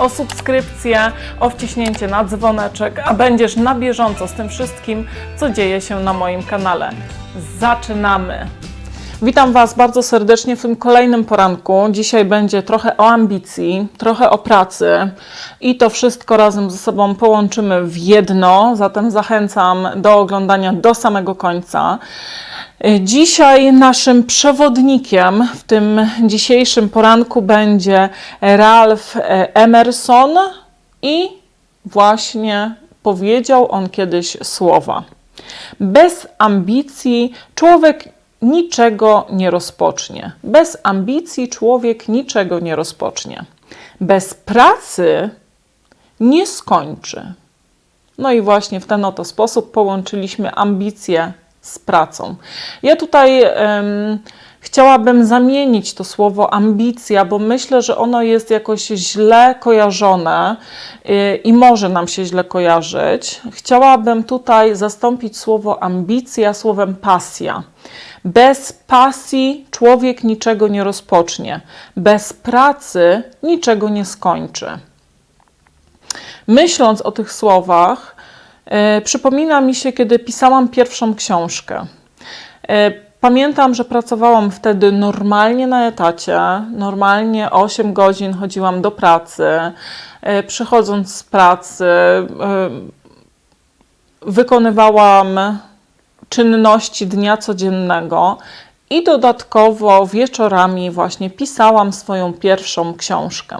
o subskrypcję, o wciśnięcie na dzwoneczek, a będziesz na bieżąco z tym wszystkim, co dzieje się na moim kanale. Zaczynamy! Witam Was bardzo serdecznie w tym kolejnym poranku. Dzisiaj będzie trochę o ambicji, trochę o pracy i to wszystko razem ze sobą połączymy w jedno, zatem zachęcam do oglądania do samego końca. Dzisiaj naszym przewodnikiem w tym dzisiejszym poranku będzie Ralph Emerson i właśnie powiedział on kiedyś słowa. Bez ambicji człowiek niczego nie rozpocznie. Bez ambicji człowiek niczego nie rozpocznie. Bez pracy nie skończy. No i właśnie w ten oto sposób połączyliśmy ambicje z pracą. Ja tutaj em, chciałabym zamienić to słowo ambicja, bo myślę, że ono jest jakoś źle kojarzone y, i może nam się źle kojarzyć. Chciałabym tutaj zastąpić słowo ambicja słowem pasja. Bez pasji człowiek niczego nie rozpocznie, bez pracy niczego nie skończy. Myśląc o tych słowach, przypomina mi się, kiedy pisałam pierwszą książkę. E, pamiętam, że pracowałam wtedy normalnie na etacie, normalnie 8 godzin chodziłam do pracy. E, przychodząc z pracy, e, wykonywałam czynności dnia codziennego i dodatkowo wieczorami właśnie pisałam swoją pierwszą książkę.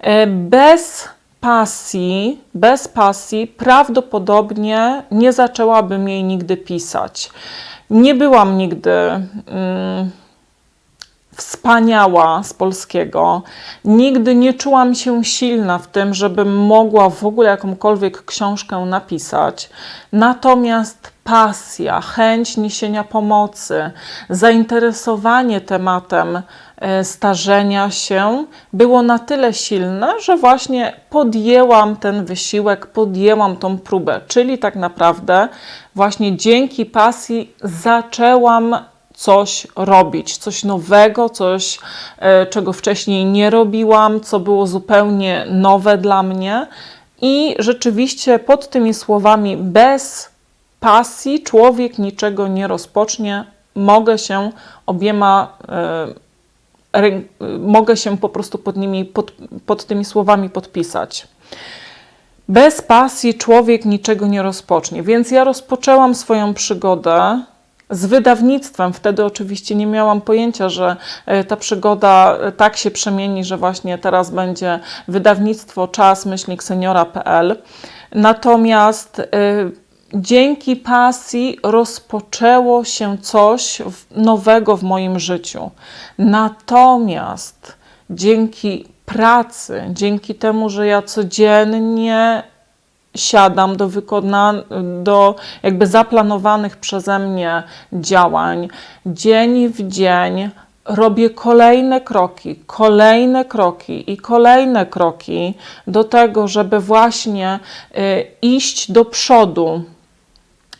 E, Bez pasji, bez pasji prawdopodobnie nie zaczęłabym jej nigdy pisać. Nie byłam nigdy mm, wspaniała z polskiego. Nigdy nie czułam się silna w tym, żebym mogła w ogóle jakąkolwiek książkę napisać. Natomiast pasja, chęć niesienia pomocy, zainteresowanie tematem e, starzenia się było na tyle silne, że właśnie podjęłam ten wysiłek, podjęłam tą próbę. Czyli tak naprawdę właśnie dzięki pasji zaczęłam coś robić, coś nowego, coś, e, czego wcześniej nie robiłam, co było zupełnie nowe dla mnie. I rzeczywiście pod tymi słowami bez pasji człowiek niczego nie rozpocznie. Mogę się obiema, e, mogę się po prostu pod nimi, pod, pod tymi słowami podpisać. Bez pasji człowiek niczego nie rozpocznie. Więc ja rozpoczęłam swoją przygodę z wydawnictwem. Wtedy oczywiście nie miałam pojęcia, że e, ta przygoda e, tak się przemieni, że właśnie teraz będzie wydawnictwo czas myślnik seniora.pl. Natomiast y, dzięki pasji rozpoczęło się coś nowego w moim życiu. Natomiast dzięki pracy, dzięki temu, że ja codziennie siadam do wykona, do jakby zaplanowanych przeze mnie działań, dzień w dzień robię kolejne kroki, kolejne kroki i kolejne kroki do tego, żeby właśnie y, iść do przodu,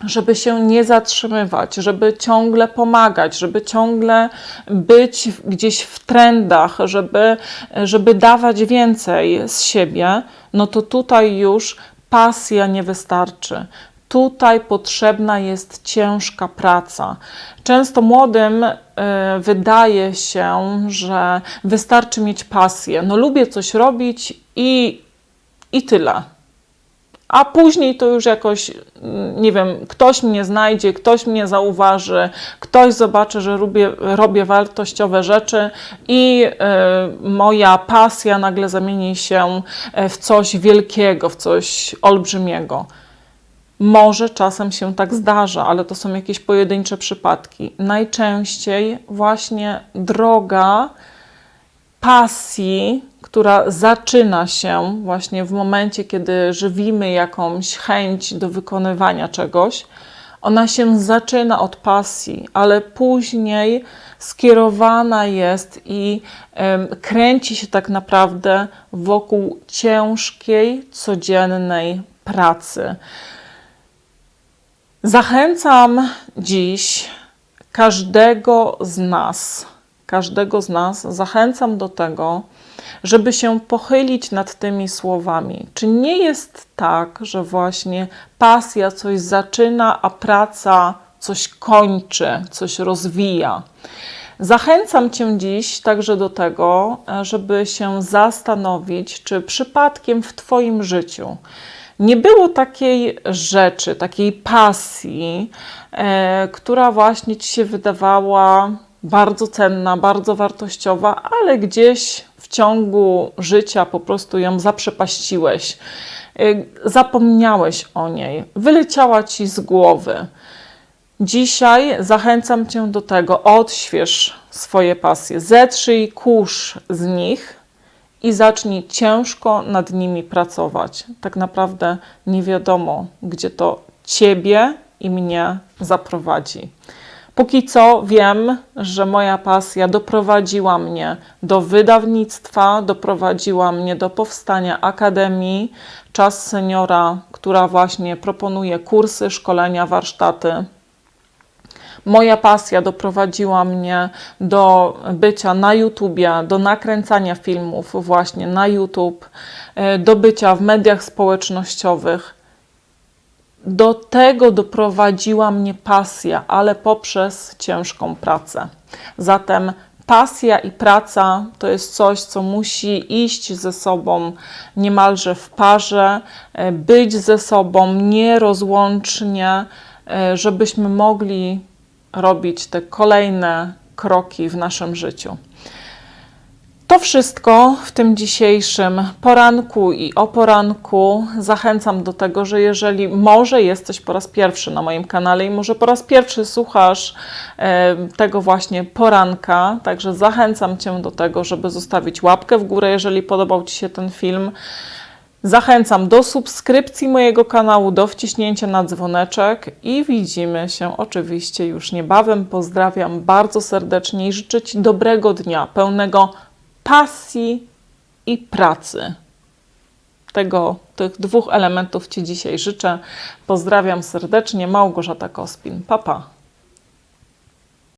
żeby się nie zatrzymywać, żeby ciągle pomagać, żeby ciągle być gdzieś w trendach, żeby, żeby dawać więcej z siebie, no to tutaj już pasja nie wystarczy. Tutaj potrzebna jest ciężka praca. Często młodym y, wydaje się, że wystarczy mieć pasję. No, lubię coś robić i, i tyle a później to już jakoś, mm, nie wiem, ktoś mnie znajdzie, ktoś mnie zauważy, ktoś zobaczy, że robię, robię wartościowe rzeczy i y, moja pasja nagle zamieni się e, w coś wielkiego, w coś olbrzymiego. Może czasem się tak zdarza, ale to są jakieś pojedyncze przypadki. Najczęściej właśnie droga pasji, która zaczyna się właśnie w momencie, kiedy żywimy jakąś chęć do wykonywania czegoś, ona się zaczyna od pasji, ale później skierowana jest i kręci się tak naprawdę wokół ciężkiej, codziennej pracy. Zachęcam dziś każdego z nas, każdego z nas zachęcam do tego, żeby się pochylić nad tymi słowami. Czy nie jest tak, że właśnie pasja coś zaczyna, a praca coś kończy, coś rozwija? Zachęcam Cię dziś także do tego, żeby się zastanowić, czy przypadkiem w Twoim życiu nie było takiej rzeczy, takiej pasji, e, która właśnie Ci się wydawała bardzo cenna, bardzo wartościowa, ale gdzieś w ciągu życia po prostu ją zaprzepaściłeś, e, zapomniałeś o niej, wyleciała Ci z głowy. Dzisiaj zachęcam Cię do tego, odśwież swoje pasje, zetrzyj kurz z nich i zacznij ciężko nad nimi pracować. Tak naprawdę nie wiadomo, gdzie to Ciebie i mnie zaprowadzi. Póki co wiem, że moja pasja doprowadziła mnie do wydawnictwa, doprowadziła mnie do powstania Akademii Czas Seniora, która właśnie proponuje kursy, szkolenia, warsztaty. Moja pasja doprowadziła mnie do bycia na YouTubie, do nakręcania filmów właśnie na YouTube, e, do bycia w mediach społecznościowych. Do tego doprowadziła mnie pasja, ale poprzez ciężką pracę. Zatem pasja i praca to jest coś, co musi iść ze sobą niemalże w parze, e, być ze sobą nierozłącznie, e, żebyśmy mogli robić te kolejne kroki w naszym życiu. To wszystko w tym dzisiejszym poranku i o poranku. Zachęcam do tego, że jeżeli może jesteś po raz pierwszy na moim kanale i może po raz pierwszy słuchasz e, tego właśnie poranka, także zachęcam Cię do tego, żeby zostawić łapkę w górę, jeżeli podobał Ci się ten film. Zachęcam do subskrypcji mojego kanału, do wciśnięcia na dzwoneczek i widzimy się oczywiście już niebawem. Pozdrawiam bardzo serdecznie i życzę Ci dobrego dnia, pełnego pasji i pracy. Tego, tych dwóch elementów Ci dzisiaj życzę. Pozdrawiam serdecznie, Małgorzata Kospin. Papa. Pa.